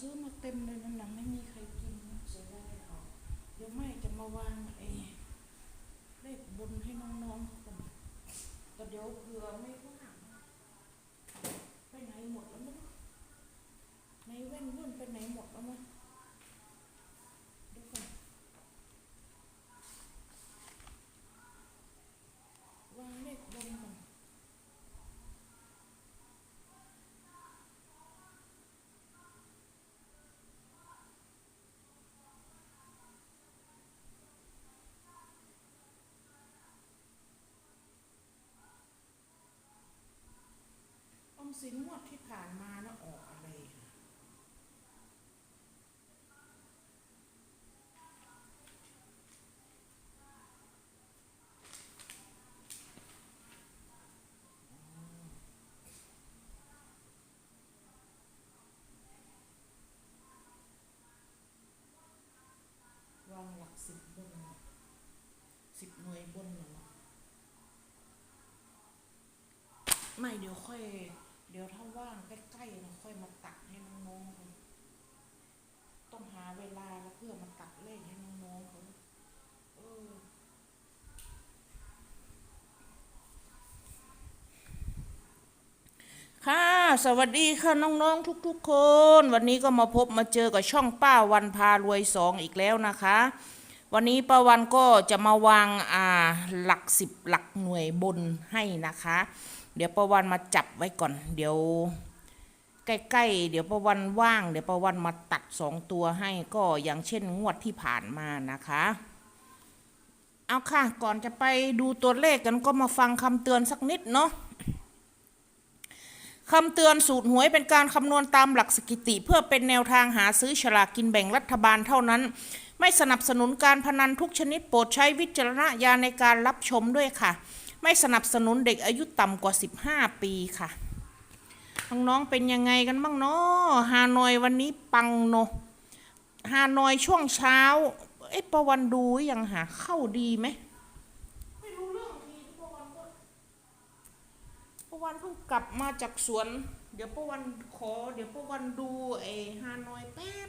ซื้อมาเต็มเลยนั่นนะไม่มีใครกินเสียดายเอาเดี๋ยวแม่จะมาวางไอ้เลขบนให้น้องๆก่อนแต่เดี๋ยวเผื่อไม่ว่างไปไหนหมดแล้วมั้งในเว้นวุ่นไปไหนหมดแล้วมั้งเดี๋ยวก่อนวางเลขบนก่อน ออม สินงวดที่ผ่านมาแล้วออกอะไรคะวางหลักสิบบนสิบหน่วยบนเหรอไม่เดี๋ยวค่อย เดี๋ยวถ้าว่างใกล้ๆเราค่อยมาตัดให้น้องๆเขาต้องหาเวลาแล้วเพื่อมาตัดเลขให้น้องๆเขาเออค่ะ สวัสดีค่ะน้องๆทุก ๆ คน วันนี้ก็มาพบมาเจอกับช่องป้าวันพารวยสองอีกแล้วนะคะ วันนี้ป้าวันก็จะมาวางอ่าหลักสิบหลักหน่วยบนให้นะคะ เดี๋ยวป้าวันมาจับไว้ก่อน เดี๋ยวใกล้ๆ เดี๋ยวประวันว่าง เดี๋ยวประวันมาตัดสองตัวให้ก็อย่างเช่นงวดที่ผ่านมานะคะ เอาค่ะ ก่อนจะไปดูตัวเลขกันก็มาฟังคำเตือนสักนิดเนาะคำเตือนสูตรหวยเป็นการคำนวณตามหลักสถิติ เพื่อเป็นแนวทางหาซื้อฉลากกินแบ่งรัฐบาลเท่านั้น ไม่สนับสนุนการพนันทุกชนิดโปรดใช้วิจารณญาณในการรับชมด้วยค่ะ ไม่สนับสนุนเด็กอายุต่ำกว่า 15 ปีค่ะน้องๆเป็นยังไงกันบ้างเนาะฮานอยวันนี้ปังเนาะฮานอยช่วงเช้าเอ๊ะประวันดูยังหาเข้าดีไหมไม่รู้เรื่องทีประวันก็ประวันเพิ่งกลับมาจากสวน เดี๋ยวประวันขอ เดี๋ยวประวันดูไอ้ฮานอยแป๊บ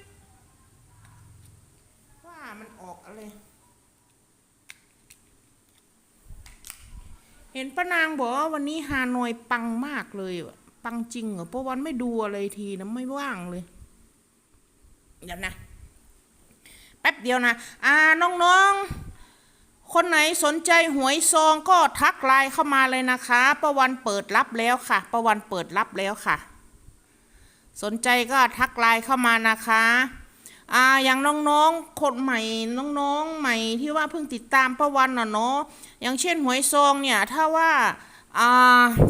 ว่ามันออกอะไร เห็นป้านางบอกว่าวันนี้ฮานอยปังมากเลยปังจริงเหรอเพราะวันไม่ดูอะไรทีนะไม่ว่างเลยเดี๋ยวนะแป๊บเดียวนะอ่าน้องๆ คนไหนสนใจหวยซองก็ทักไลน์เข้ามาเลยนะคะประวันเปิดรับแล้วค่ะประวันเปิดรับแล้วค่ะ สนใจก็ทักไลน์เข้ามานะคะ อ่าอย่างน้องๆคนใหม่น้องๆใหม่ที่ว่าเพิ่งติดตามประวันน่ะเนาะอย่างเช่นหวยซองเนี่ยถ้าว่าอ่า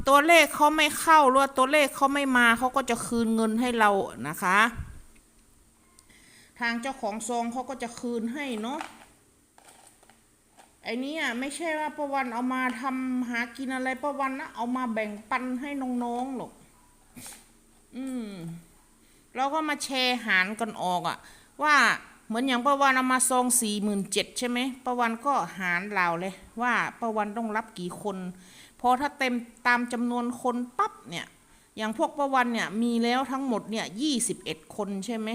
ตัวเลขเขาไม่เข้าหรือว่าตัวเลขเขาไม่มาเขาก็จะคืนเงินให้เรานะคะ ทางเจ้าของซองเขาก็จะคืนให้เนาะไอ้นี้อะไม่ใช่ว่าประวันเอามาทำหากินอะไรประวันนะเอามาแบ่งปันให้น้องๆหรอก อืมเราก็มาแชร์หารกันออกอะ ว่าเหมือนอย่างประวันเอามาซองสี่หมื่นเจ็ดใช่ไหมประวันก็หารเราเลย ว่าประวันต้องรับกี่คน พอถ้าเต็มตามจำนวนคนปั๊บเนี่ยอย่างพวกประวันเนี่ยมีแล้วทั้งหมดเนี่ยยี่สิบเอ็ดคนใช่ไหม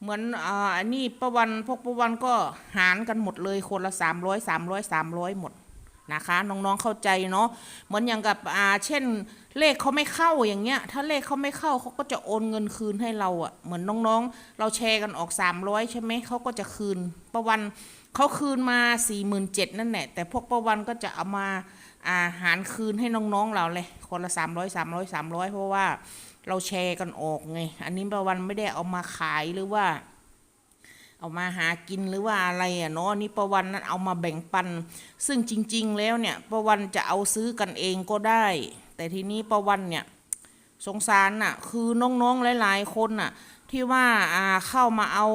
เหมือนอ่าอันนี้ประวันพวกประวันก็หารกันหมดเลยคนละสามร้อยสามร้อยสามร้อยหมด นะคะน้องๆเข้าใจเนาะเหมือนอย่างกับอ่าเช่น เลขเขาไม่เข้าอย่างเงี้ย ถ้าเลขเขาไม่เข้าเขาก็จะโอนเงินคืนให้เราอะ่ะเหมือนน้องๆ เราแชร์กันออก 300 ใช่ไหมเขาก็จะคืนประวันเขาคืนมา4 7 0 0 0นั่นแหละแต่พวกประวันก็จะเอามาอาหารคืนให้น้องๆเราเลยคนละ 300 300 300 เพราะว่าเราแชร์กันออกไง อันนี้ประวันไม่ได้เอามาขายหรือว่า เอามาหากินหรือว่าอะไรอะเนาะอันนี่ประวันนั้นเอามาแบ่งปัน ซึ่งจริง ๆ แล้วเนี่ยประวันจะเอาซื้อกันเองก็ได้ แต่ทีนี้ประวันเนี่ยสงสารน่ะคือน้องๆหลาย ๆ คนน่ะที่ว่าอ่าเข้ามาเอา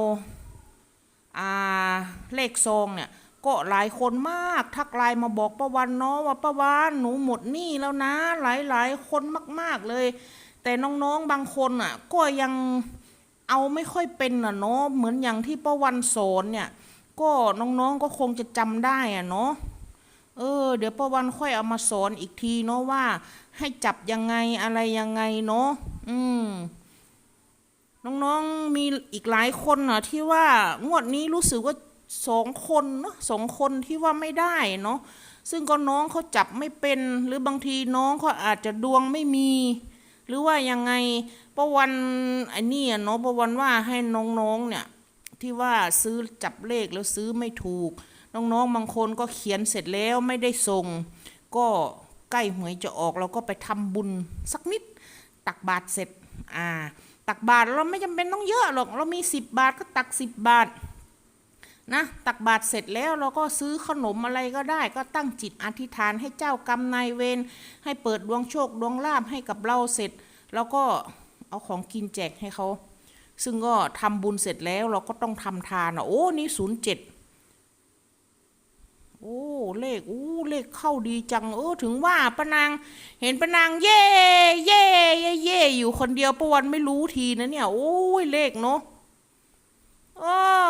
อ่าเลขซองเนี่ยก็หลายคนมากทักไลน์มาบอกประวันเนาะว่าประวันหนูหมดหนี้แล้วนะ หลายๆคนมาก ๆเลย แต่น้องๆบางคนอะก็ยัง เอาไม่ค่อยเป็นอะเนาะเหมือนอย่างที่ประวันสอนเนี่ย ก็น้องๆก็คงจะจำได้อะเนาะเออ เดี๋ยวประวันค่อยเอามาสอนอีกทีเนาะว่า ให้จับยังไงอะไรยังไงเนาะอืมน้องๆมีอีกหลายคนนะที่ว่างวดนี้รู้สึกว่าสองคนเนาะสองคนที่ว่าไม่ได้เนาะซึ่งก็น้องเขาจับไม่เป็น หรือบางทีน้องเขาอาจจะดวงไม่มี หรือว่ายังไงประวันไอ้นี่เนาะประวันว่าให้น้องๆเนี่ยที่ว่าซื้อจับเลขแล้วซื้อไม่ถูก น้องๆบางคนก็เขียนเสร็จแล้วไม่ได้ส่ง ก็ใกล้หวยจะออกเราก็ไปทำบุญสักนิด ตักบาตรเสร็จอ่าตักบาตรเราไม่จำเป็นต้องเยอะหรอก เรามีสิบบาทก็ตักสิบบาท นะตักบาตรเสร็จแล้วเราก็ซื้อขนมอะไรก็ได้ ก็ตั้งจิตอธิษฐานให้เจ้ากรรมนายเวรให้เปิดดวงโชคดวงลาภให้กับเราเสร็จ แล้วก็เอาของกินแจกให้เขาซึ่งก็ทำบุญเสร็จแล้วเราก็ต้องทำทานอะโอ้นี่ศูนย์เจ็ดโอ้เลขโอ้เลขเข้าดีจังเออถึงว่าปนาง เห็นปนางเย่เย่เย่เย่อยู่คนเดียวประวันไม่รู้ทีนะเนี่ย โอ้ยเลขเนาะเออ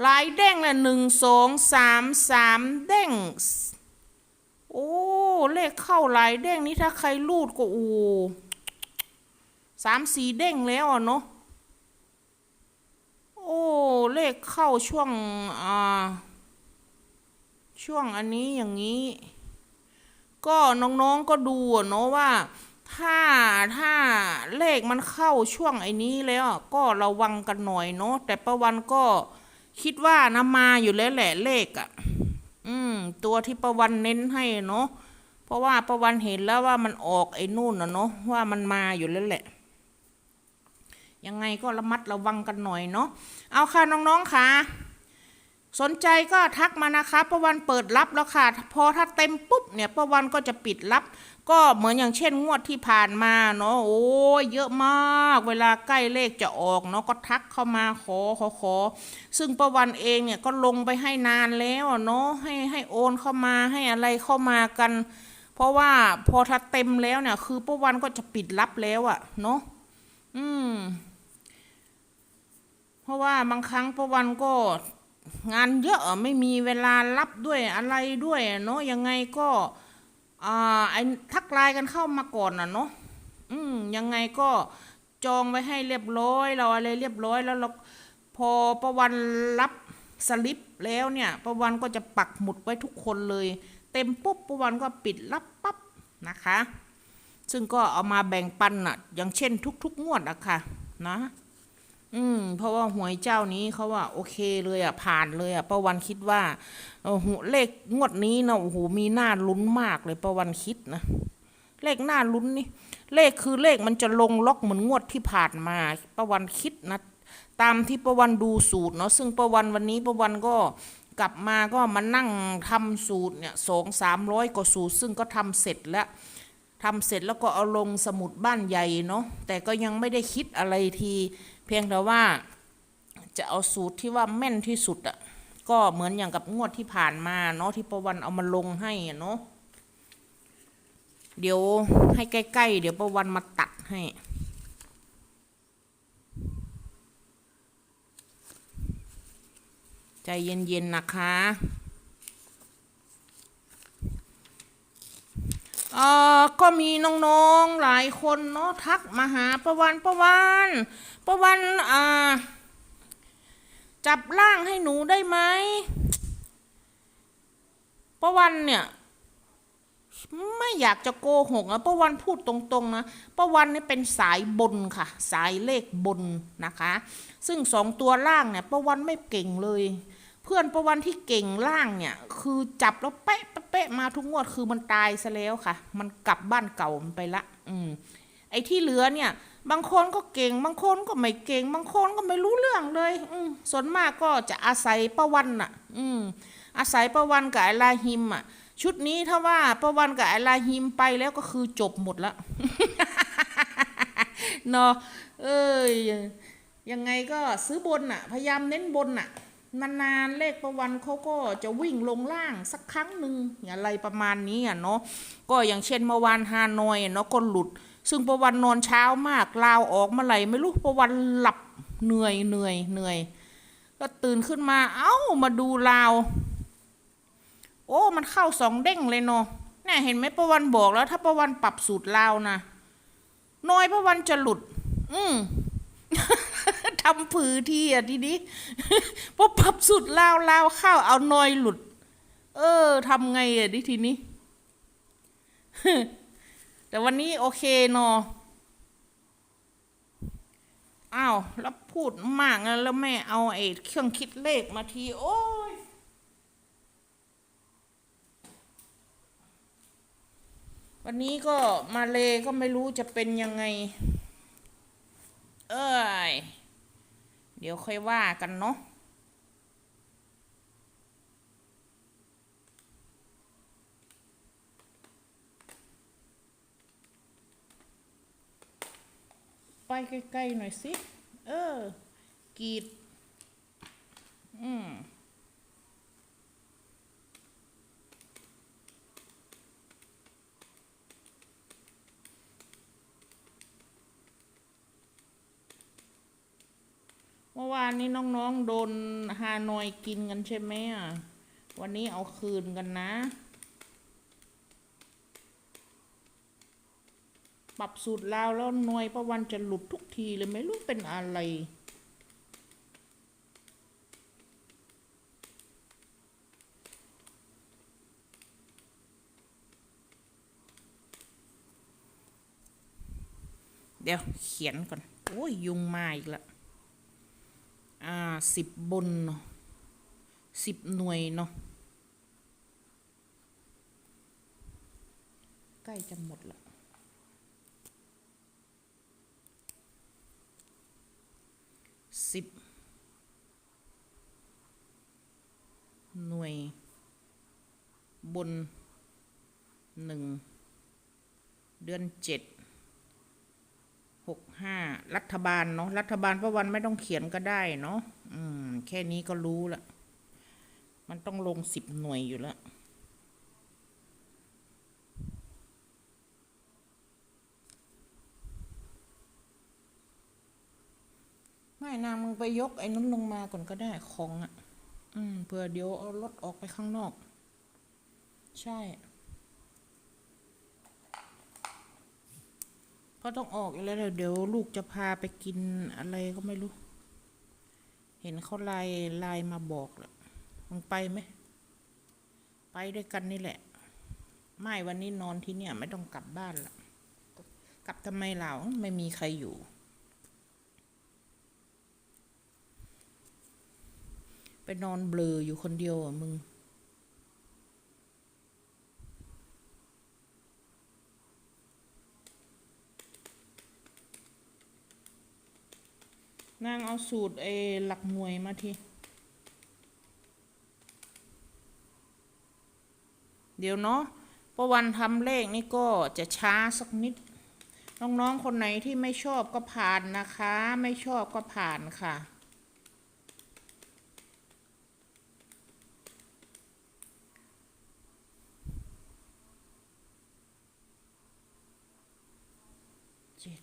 หลายเด้งละหนึ่งสองสามสามเด้ง โอ้ เลขเข้าหลายเด้งนี่ถ้าใครรูดก็โอ้สามสี่เด้งแล้วอะเนาะ โอ้ เลขเข้าช่วง อ่า ช่วงอันนี้อย่างนี้ ก็น้องๆก็ดูอะเนาะว่าถ้าถ้าเลขมันเข้าช่วงไอ้นี้แล้วก็ระวังกันหน่อยเนาะแต่ประวันก็ คิดว่านะมาอยู่แล้วแหละเลขอะ่ะ อืม ตัวที่ประวันเน้นให้เนาะเพราะว่าประวันเห็นแล้วว่ามันออกไอ้นู่นนะเนาะว่ามันมาอยู่แล้วแหละ ยังไงก็ระมัดระวังกันหน่อยเนาะเอาค่ะน้องๆค่ะ สนใจก็ทักมานะคะประวันเปิดรับแล้วค่ะ พอถ้าเต็มปุ๊บเนี่ยประวันก็จะปิดรับ ก็เหมือนอย่างเช่นงวดที่ผ่านมาเนาะโอ้ยเยอะมาก เวลาใกล้เลขจะออกเนาะก็ทักเข้ามาขอขอขอ ซึ่งประวันเองเนี่ยก็ลงไปให้นานแล้วเนาะให้ให้โอนเข้ามาให้อะไรเข้ามากัน เพราะว่าพอถ้าเต็มแล้วเนี่ย คือประวันก็จะปิดรับแล้วอะเนาะอืม เพราะว่าบางครั้งประวันก็งานเยอะไม่มีเวลารับด้วยอะไรด้วยเนาะยังไงก็ อ่าไอ้ทักไลน์กันเข้ามาก่อนน่ะเนาะอืมยังไงก็จองไว้ให้เรียบร้อย เราอะไรเรียบร้อยแล้วเราพอประวันรับสลิปแล้วเนี่ย ประวันก็จะปักหมุดไว้ทุกคนเลย เต็มปุ๊บประวันก็ปิดรับปั๊บนะคะ ซึ่งก็เอามาแบ่งปันน่ะอย่างเช่นทุก ๆ งวดอะค่ะนะ อืม เพราะว่าหวยเจ้านี้เขาว่า โอเคเลยอะผ่านเลยอะประวันคิดว่าโอ้โหเลขงวดนี้นะโอ้โหมีหน้าลุ้นมากเลยประวันคิดนะเลขหน้าลุ้นนี่ เลขคือเลขมันจะลงล็อกเหมือนงวดที่ผ่านมาประวันคิดนะตามที่ประวันดูสูตรเนาะซึ่งประวันวันนี้ประวันก็กลับมาก็มานั่งทำสูตรเนี่ยสองสามร้อยกว่าสูตร ซึ่งก็ทำเสร็จแล้วทำเสร็จแล้วก็เอาลงสมุดบ้านใหญ่เนาะแต่ก็ยังไม่ได้คิดอะไรที พียงแต่ว่าจะเอาสูตรที่ว่าแม่นที่สุดอะ่ะก็เหมือนอย่างกับงวดที่ผ่านมาเนาะที่ประวันเอามาลงให้เนาะเดี๋ยวให้ใกล้ๆ เดี๋ยวประวันมาตัดให้ใจเย็นๆนะคะเออก็มีน้องๆหลายคนเนาะทักมาหาประวันประวัน ประวันอ่า จับร่างให้หนูได้ไหมประวันเนี่ยไม่อยากจะโกหกนะประวันพูดตรงๆนะประวันนี่เป็นสายบนค่ะ สายเลขบนนะคะ ซึ่งสองตัวล่างเนี่ยประวันไม่เก่งเลย เพื่อนประวันที่เก่งล่างเนี่ย คือจับแล้วเป๊ะเป๊ะมาทุกงวดคือมันตายซะแล้วค่ะ มันกลับบ้านเก่ามันไปละ อืมไอ้ที่เหลือเนี่ย บางคนก็เก่ง บางคนก็ไม่เก่ง บางคนก็ไม่รู้เรื่องเลย อืส่วนมากก็จะอาศัยประวันน่ะ อืมอาศัยประวันกับไอลาฮิมอะ ชุดนี้ถ้าว่าประวันกับไอลาฮิมไปแล้วก็คือจบหมดละเนาะเอ้ยยังไงก็ซื้อบนน่ะ พยายามเน้นบนน่ะนานๆเลขประวันเขาก็จะวิ่งลงล่างสักครั้งหนึ่งอะไรประมาณนี้อะเนาะก็อย่างเช่นเมื่อวานฮานอยเนาะก็หลุด ซึ่งประวันนอนเช้ามากลาวออกเมื่อไหร่ไม่รู้ประวันหลับเหนื่อยเหนื่อยเหนื่อย ก็ตื่นขึ้นมา เอ้ามาดูลาว โอ้ มันเข้าสองเด้งเลยเนาะเนี่ยเห็นไหมประวันบอกแล้ว ถ้าประวันปรับสูตรลาวนะน้อยประวันจะหลุด อืมทำผือที่อะทีนี้พอปรับสุดลาวลาวเข้าเอานอยหลุด เออทำไงอะดิทีนี้ แต่วันนี้โอเคเนอะอ้าวแล้วพูดมากนะแล้วแม่เอาไอ้เครื่องคิดเลขมาที โอ้ยวันนี้ก็มาเลก็ไม่รู้จะเป็นยังไง เอ้ย เดี๋ยวค่อยว่ากันเนาะ ไปใกล้ๆหน่อยสิ เออ กีด อืมเมื่อวานนี้น้องๆ โดนฮานอยกินกันใช่ไหมอะ วันนี้เอาคืนกันนะ ปรับสูตรแล้วแล้วหน่วยประวันจะหลุดทุกทีเลยไม่รู้เป็นอะไร เดี๋ยวเขียนก่อน โอ้ยยุงมาอีกละอ่าสิบบนเนาะสิบหน่วยเนาะใกล้จะหมดละ สิบหน่วย บนหนึ่งเดือนเจ็ดหกห้ารัฐบาลเนาะรัฐบาลประวันไม่ต้องเขียนก็ได้เนาะอืม แค่นี้ก็รู้ละมันต้องลงสิบหน่วยอยู่แล้ว ไม่นางมึงไปยกไอ้นั้นลงมาก่อนก็ได้ของอะ่ะ อืมเผื่อเดี๋ยวเอารถออกไปข้างนอก ใช่ก็ต้องออกอยู่แล้วเดี๋ยวลูกจะพาไปกินอะไรก็ไม่รู้ เห็นเขาไลน์ไลน์มาบอกแหละมึงไปไหม ไปด้วยกันนี่แหละ ไม่วันนี้นอนที่เนี่ย ไม่ต้องกลับบ้านละกลับทำไมเราไม่มีใครอยู่ ไปนอนเบลออยู่คนเดียวอะมึง นางเอาสูตรไอ้หลักหน่วยมาทีเดี๋ยวเนาะประวันทำเลขนี่ก็จะช้าสักนิด น้อง ๆ คนไหนที่ไม่ชอบก็ผ่านนะคะ ไม่ชอบก็ผ่านค่ะ เจ็ด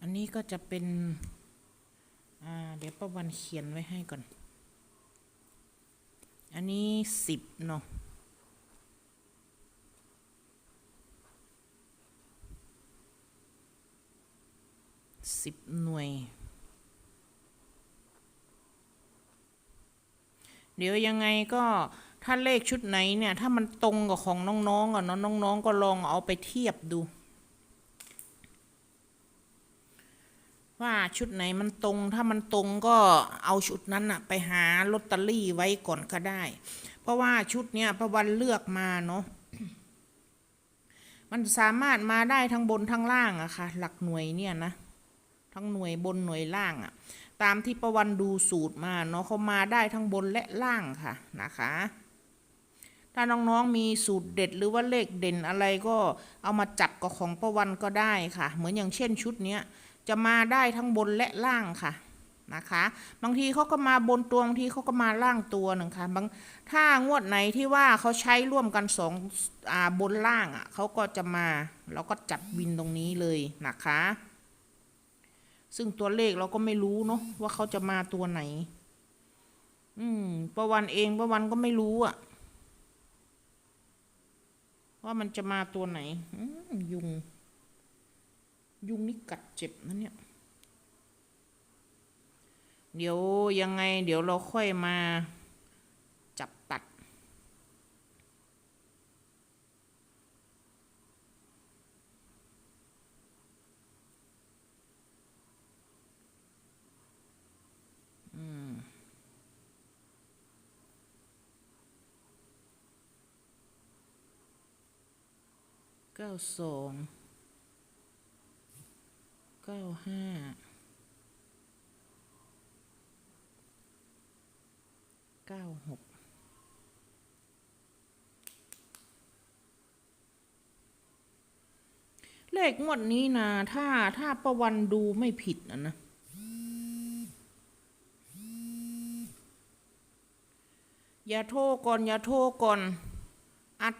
อั นี้ก็จะเป็น อ่า เดี๋ยวประวันเขียนไว้ให้ก่อน อันนี้สิบเนาะสิบหน่วย เดี๋ยวยังไงก็ถ้าเลขชุดไหนเนี่ย ถ้ามันตรงกับของน้องๆอะเนาะน้องๆก็ลองเอาไปเทียบดู ว่าชุดไหนมันตรง ถ้ามันตรงก็เอาชุดนั้นอะไปหาลอตเตอรี่ไว้ก่อนก็ได้ เพราะว่าชุดเนี้ยประวันเลือกมาเนาะมันสามารถมาได้ทั้งบนทั้งล่างอะค่ะ หลักหน่วยเนี่ยนะ ทั้งหน่วยบนหน่วยล่างอะตามที่ประวันดูสูตรมาเนาะเขามาได้ทั้งบนและล่างค่ะนะคะ ถ้าน้องๆมีสูตรเด็ดหรือว่าเลขเด่นอะไรก็เอามาจับกับของประวันก็ได้ค่ะ เหมือนอย่างเช่นชุดเนี้ย จะมาได้ทั้งบนและล่างค่ะนะคะ บางทีเขาก็มาบนตัวบางทีเขาก็มาล่างตัวหนึ่งค่ะบางถ้างวดไหนที่ว่าเขาใช้ร่วมกันสองอ่าบนล่างอะเขาก็จะมาเราก็จัดวินตรงนี้เลยนะคะ ซึ่งตัวเลขเราก็ไม่รู้เนาะว่าเขาจะมาตัวไหน อืมประวันเองประวันก็ไม่รู้อะว่ามันจะมาตัวไหนอืมยุง ยุงนี่กัดเจ็บนะเนี่ย เดี๋ยวยังไง เดี๋ยวเราค่อยมาจับตัดเก้าสอง เก้าห้าเก้าหกเลขงวดนี้นะถ้าถ้าประวันดูไม่ผิดนะนะอย่าโทรก่อนอย่าโทรก่อน อัด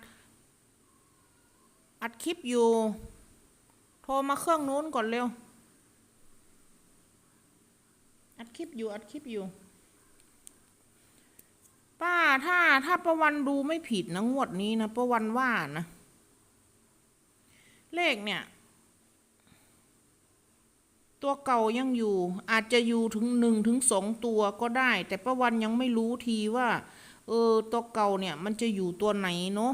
อัดคลิปอยู่ โทรมาเครื่องนู้นก่อนเร็ว อัดคลิปอยู่อัดคลิปอยู่ ป้าถ้าถ้าประวันดูไม่ผิดนะงวดนี้นะประวันว่านะ เลขเนี่ย ตัวเก่ายังอยู่ อาจจะอยู่ถึงหนึ่งถึงสองตัวก็ได้ แต่ประวันยังไม่รู้ทีว่า เออตัวเก่าเนี่ย มันจะอยู่ตัวไหนเนาะ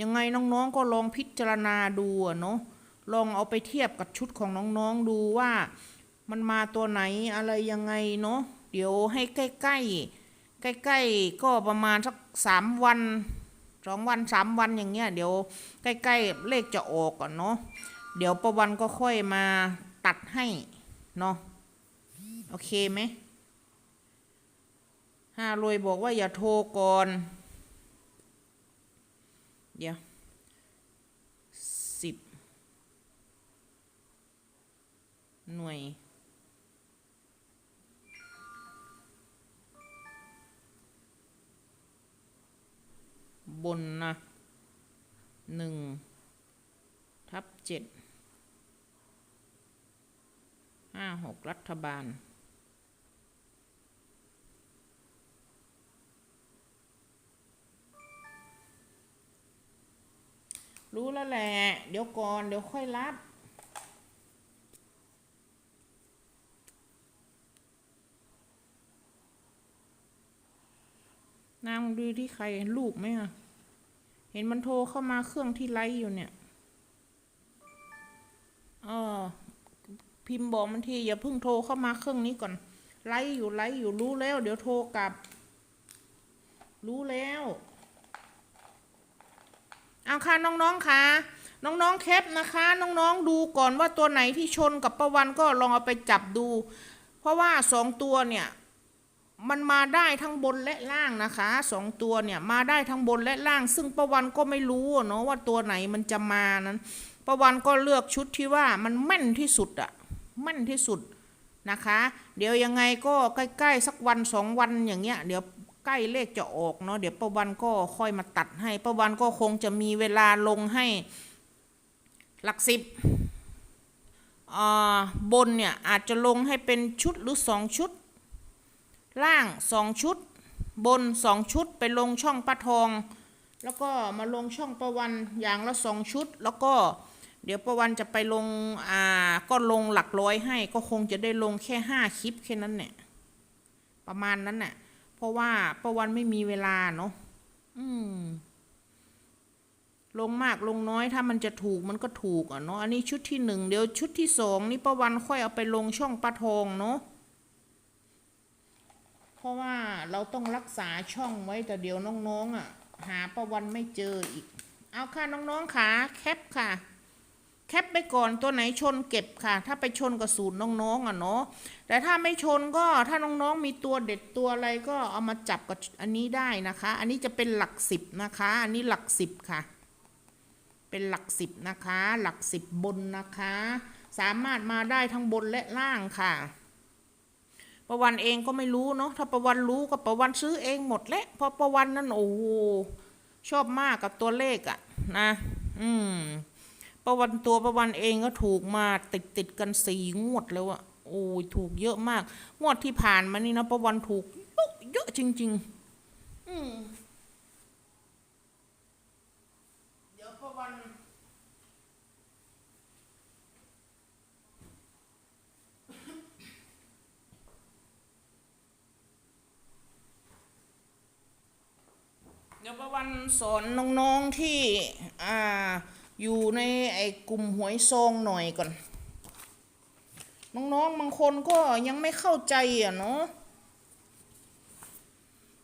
ยังไงน้องๆก็ลองพิจารณาดูเนาะลองเอาไปเทียบกับชุดของน้องๆดูว่า มันมาตัวไหนอะไรยังไงเนาะเดี๋ยวให้ใกล้ๆใกล้ๆก็ประมาณสักสามวันสองวันสามวันอย่างเงี้ยเดี๋ยวใกล้ๆเลขจะออกอะเนาะเดี๋ยวประวันก็ค่อยมาตัดให้เนาะโอเคไหมห้ารวยบอกว่าอย่าโทรก่อน เดี๋ยวสิบหน่วย บนนะหนึ่งทับเจ็ดห้าหกรัฐบาล รู้แล้วแหละ เดี๋ยวก่อน เดี๋ยวค่อยรับนางดูที่ใครลูกไหมอะ ห็นมันโทรเข้ามาเครื่องที่ไลฟ์อยู่เนี่ยเออพิมพ์บอกมันทีอย่าเพิ่งโทรเข้ามาเครื่องนี้ก่อน ไลฟ์อยู่ไลฟ์อยู่รู้แล้ว เดี๋ยวโทรกลับ รู้แล้วเอาค่ะน้องๆค่ะน้องๆแคปนะคะ น้องๆดูก่อนว่าตัวไหนที่ชนกับประวันก็ลองเอาไปจับดู เพราะว่าสองตัวเนี่ย มันมาได้ทั้งบนและล่างนะคะสองตัวเนี่ยมาได้ทั้งบนและล่าง ซึ่งประวันก็ไม่รู้เนาะว่าตัวไหนมันจะมานั้นประวันก็เลือกชุดที่ว่ามันแม่นที่สุดอะแม่นที่สุดนะคะ เดี๋ยวยังไงก็ใกล้ๆสักวันสองวันอย่างเงี้ยเดี๋ยวใกล้เลขจะออกเนาะเดี๋ยวประวันก็ค่อยมาตัดให้ประวันก็คงจะมีเวลาลงให้หลักสิบบนเนี่ยอาจจะลงให้เป็นชุดหรือสองชุด ล่างสองชุด บนสองชุดไปลงช่องปลาทอง แล้วก็มาลงช่องประวันอย่างละสองชุด แล้วก็เดี๋ยวประวันจะไปลงอ่าก็ลงหลักร้อยให้ ก็คงจะได้ลงแค่ห้าคลิปแค่นั้นเนี่ยประมาณนั้นน่ะ เพราะว่าประวันไม่มีเวลาเนาะอืมลงมากลงน้อยถ้ามันจะถูกมันก็ถูกอะเนาะอันนี้ชุดที่หนึ่งเดี๋ยวชุดที่สองนี่ประวันค่อยเอาไปลงช่องปลาทองเนาะ เพราะว่าเราต้องรักษาช่องไว้แต่เดี๋ยวน้องๆอะ หาประวันไม่เจออีก เอาค่ะน้องๆค่ะแคปค่ะแคปไปก่อนตัวไหนชนเก็บค่ะ ถ้าไปชนกับสูตรน้องๆอะเนาะแต่ถ้าไม่ชนก็ถ้าน้องๆมีตัวเด็ดตัวอะไรก็เอามาจับกับอันนี้ได้นะคะ อันนี้จะเป็นหลักสิบนะคะ อันนี้หลักสิบค่ะ เป็นหลักสิบนะคะ หลักสิบบนนะคะ สามารถมาได้ทั้งบนและล่างค่ะ ประวันเองก็ไม่รู้เนาะถ้าประวันรู้ก็ประวันซื้อเองหมดแหละเพราะประวันนั้นโอ้โหชอบมากกับตัวเลขอะนะ อืมประวันตัวประวันเองก็ถูกมาติดติดกันสี่งวดแล้วอะโอ้ยถูกเยอะมาก งวดที่ผ่านมานี่นะประวันถูกเยอะจริง ๆ อืมเดี๋ยวประวัน เดี๋ยวประวันสอนน้องๆที่อ่าอยู่ในไอ้กลุ่มหวยซองหน่อยก่อน น้องๆบางคนก็ยังไม่เข้าใจอะเนาะ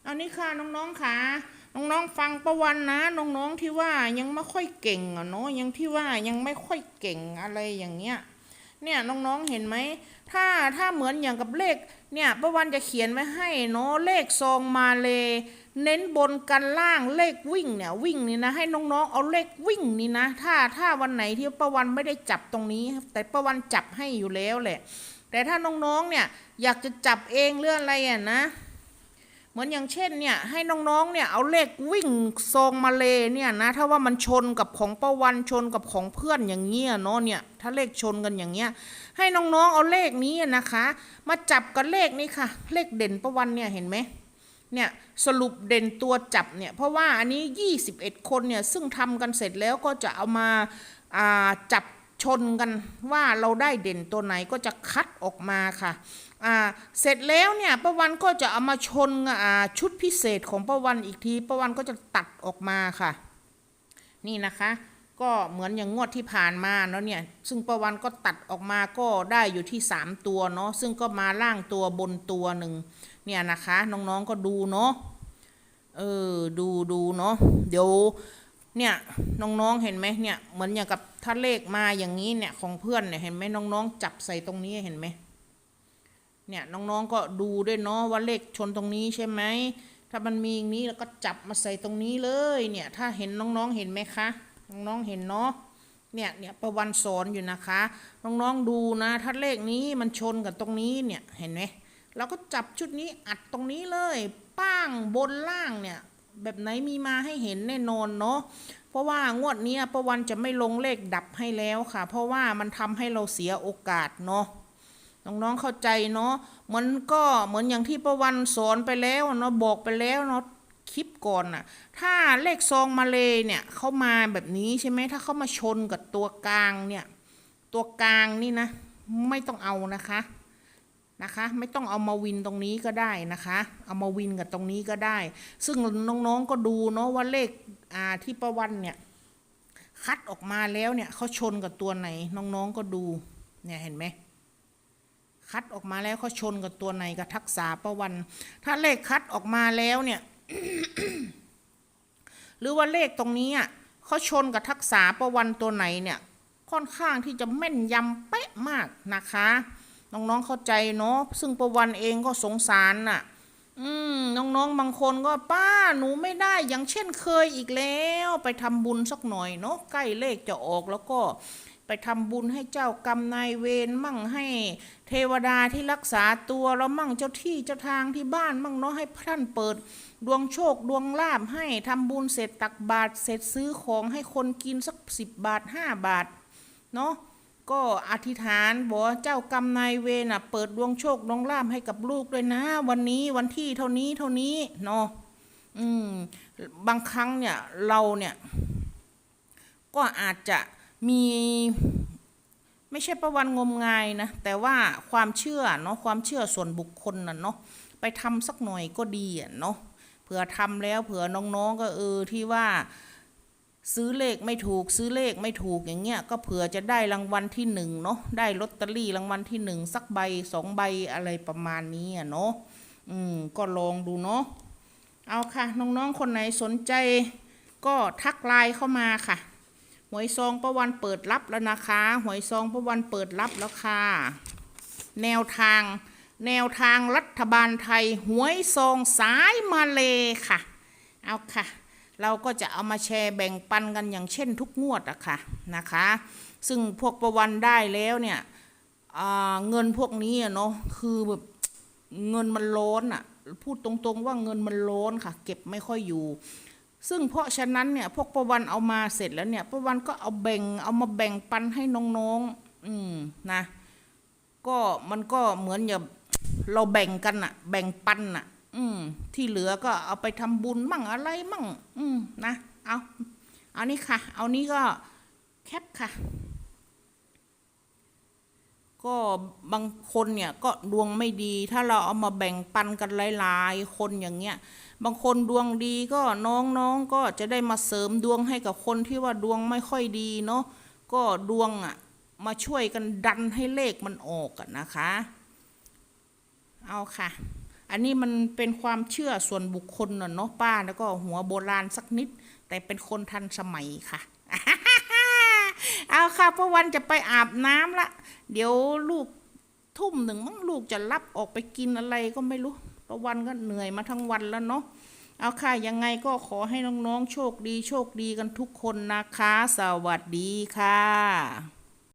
อันนี้ค่ะน้องๆค่ะน้องๆฟังประวันนะน้องๆที่ว่ายังไม่ค่อยเก่งอะเนาะยังที่ว่ายังไม่ค่อยเก่งอะไรอย่างเงี้ยเนี่ยน้องๆเห็นไหมถ้าถ้าเหมือนอย่างกับเลขเนี่ยประวันจะเขียนไว้ให้เนาะเลขซองมาเลย เน้นบนกันล่างเลขวิ่งเนี่ยวิ่งนี่นะให้น้องๆเอาเลขวิ่งนี่นะ ถ้าถ้าวันไหนที่ประวันไม่ได้จับตรงนี้ แต่ประวันจับให้อยู่แล้วแหละ แต่ถ้าน้องๆเนี่ยอยากจะจับเองเรื่องอะไรอะนะ เหมือนอย่างเช่นเนี่ยให้น้องๆเนี่ยเอาเลขวิ่งซองมาเลยเนี่ยนะถ้าว่ามันชนกับของประวันชนกับของเพื่อนอย่างเงี้ยเนาะเนี่ยถ้าเลขชนกันอย่างเงี้ยให้น้องๆเอาเลขนี้นะคะ มาจับกับเลขนี้ค่ะ เลขเด่นประวันเนี่ยเห็นไหม เนี่ยสรุปเด่นตัวจับเนี่ยเพราะว่าอันนี้ 21 คนเนี่ยซึ่งทำกันเสร็จแล้วก็จะเอามาาจับชนกันว่าเราได้เด่นตัวไหนก็จะคัดออกมาค่ะเสร็จแล้วเนี่ยป้าวันก็จะเอามาชนาชุดพิเศษของป้าวันอีกทีป้าวันก็จะตัดออกมาค่ะ นี่นะคะก็เหมือนอย่างงวดที่ผ่านมาเนาะเนี่ยซึ่งป้าวันก็ตัดออกมาก็ได้อยู่ที่ 3 ตัวเนาะซึ่งก็มาล่างตัวบนตัวหนึ่ง เนี่ยนะคะน้องๆก็ดูเนาะเออดูดูเนาะเดี๋ยวเนี่ยน้องๆเห็นไหมเนี่ยเหมือนอย่างกับถ้าเลขมาอย่างนี้เนี่ยของเพื่อนเนี่ยเห็นไหมน้องๆ จับใส่ตรงนี้เห็นไหมเนี่ยน้องๆก็ดูด้วยเนาะว่าเลขชนตรงนี้ใช่ไหมถ้ามันมีอย่างนี้แล้วก็จับมาใส่ตรงนี้เลยเนี่ยถ้าเห็นน้องๆเห็นไหมคะน้องๆเห็นเนาะเนี่ยเนี่ยประวันสอนอยู่นะคะ น้องๆดูนะ ถ้าเลขนี้มันชนกับตรงนี้เนี่ยเห็นไหม เราก็จับชุดนี้อัดตรงนี้เลยป้างบนล่างเนี่ย แบบไหนมีมาให้เห็นแน่นอนเนาะเพราะว่างวดนี้ประวันจะไม่ลงเลขดับให้แล้วค่ะ เพราะว่ามันทำให้เราเสียโอกาสเนาะน้องๆเข้าใจเนาะมันก็เหมือนอย่างที่ประวันสอนไปแล้วเนาะบอกไปแล้วเนาะคลิปก่อนน่ะ ถ้าเลขซองมาเลยเนี่ยเข้ามาแบบนี้ใช่ไหมถ้าเข้ามาชนกับตัวกลางเนี่ย ตัวกลางนี่นะ ไม่ต้องเอานะคะ นะคะ ไม่ต้องเอามาวินตรงนี้ก็ได้นะคะ เอามาวินกับตรงนี้ก็ได้ ซึ่งน้องๆก็ดูเนาะว่าเลขที่ประวันเนี่ยคัดออกมาแล้วเนี่ยเขาชนกับตัวไหนน้องๆก็ดูเนี่ยเห็นไหมคัดออกมาแล้วเขาชนกับตัวไหนกับทักษาประวัน ถ้าเลขคัดออกมาแล้วเนี่ยหรือว่าเลขตรงนี้อะเขาชนกับทักษาประวันตัวไหนเนี่ยค่อนข้างที่จะแม่นยำเป๊ะมากนะคะ น้องๆเข้าใจเนาะซึ่งประวันเองก็สงสารน่ะ อืมน้องๆบางคนก็ป้าหนูไม่ได้อย่างเช่นเคยอีกแล้วไปทำบุญสักหน่อยเนาะใกล้เลขจะออกแล้วก็ไปทำบุญให้เจ้ากรรมนายเวรมั่งให้เทวดาที่รักษาตัวเรามั่งเจ้าที่เจ้าทางที่บ้านมั่งเนาะให้ท่านเปิด ดวงโชคดวงลาภให้ทำบุญเสร็จตักบาตรเสร็จซื้อของให้คนกินสักสิบบาทห้าบาทเนาะ ก็อธิษฐานบอกเจ้ากรรมนายเวรน่ะเปิดดวงโชคดวงลาภให้กับลูกด้วยนะ วันนี้วันที่เท่านี้เท่านี้เนาะอืมบางครั้งเนี่ยเราเนี่ยก็อาจจะมีไม่ใช่ประวันงมงายนะแต่ว่าความเชื่อเนาะความเชื่อส่วนบุคคลน่ะเนาะไปทำสักหน่อยก็ดีอะเนาะเผื่อทำแล้วเผื่อน้องๆก็เออที่ว่า ซื้อเลขไม่ถูกซื้อเลขไม่ถูกอย่างเงี้ยก็เผื่อจะได้รางวัลที่หนึ่งเนาะได้ลอตเตอรี่รางวัลที่หนึ่งสักใบสองใบอะไรประมาณนี้อะเนาะอืมก็ลองดูเนาะเอาค่ะน้องๆคนไหนสนใจ ก็ทักไลน์เข้ามาค่ะ หวยซองประวันเปิดรับแล้วนะคะ หวยซองประวันเปิดรับแล้วค่ะ แนวทาง แนวทางรัฐบาลไทย หวยซองสายมาเลค่ะ เอาค่ะ เราก็จะเอามาแชร์แบ่งปันกันอย่างเช่นทุกงวดอะค่ะนะคะ ซึ่งพวกประวันได้แล้วเนี่ยเงินพวกนี้เนาะคือแบบเงินมันล้นอะพูดตรงๆว่าเงินมันล้นค่ะ เก็บไม่ค่อยอยู่ ซึ่งเพราะฉะนั้นเนี่ยพวกประวันเอามาเสร็จแล้วเนี่ยประวันก็เอาแบ่งเอามาแบ่งปันให้น้องๆ อืมนะก็มันก็เหมือนอย่างเราแบ่งกันอะแบ่งปันอะ อืม ที่เหลือก็เอาไปทำบุญมั่งอะไรมั่ง อืมนะเอาเอานี่ค่ะ เอานี้ก็แคปค่ะ ก็บางคนเนี่ยก็ดวงไม่ดี ถ้าเราเอามาแบ่งปันกันหลายๆคนอย่างเงี้ย บางคนดวงดีก็น้องๆก็จะได้มาเสริมดวงให้กับคนที่ว่าดวงไม่ค่อยดีเนาะก็ดวงอะ มาช่วยกันดันให้เลขมันออกอะนะคะ เอาค่ะ อันนี้มันเป็นความเชื่อส่วนบุคคลน่ะเนาะป้าแล้วก็หัวโบราณสักนิด แต่เป็นคนทันสมัยค่ะ เอาค่ะพระวันจะไปอาบน้ำละ เดี๋ยวลูกทุ่มหนึ่งมั้งลูกจะรับออกไปกินอะไรก็ไม่รู้พระวันก็เหนื่อยมาทั้งวันแล้วเนาะเอาค่ะ ยังไงก็ขอให้น้องๆโชคดีโชคดีกันทุกคนนะคะ สวัสดีค่ะ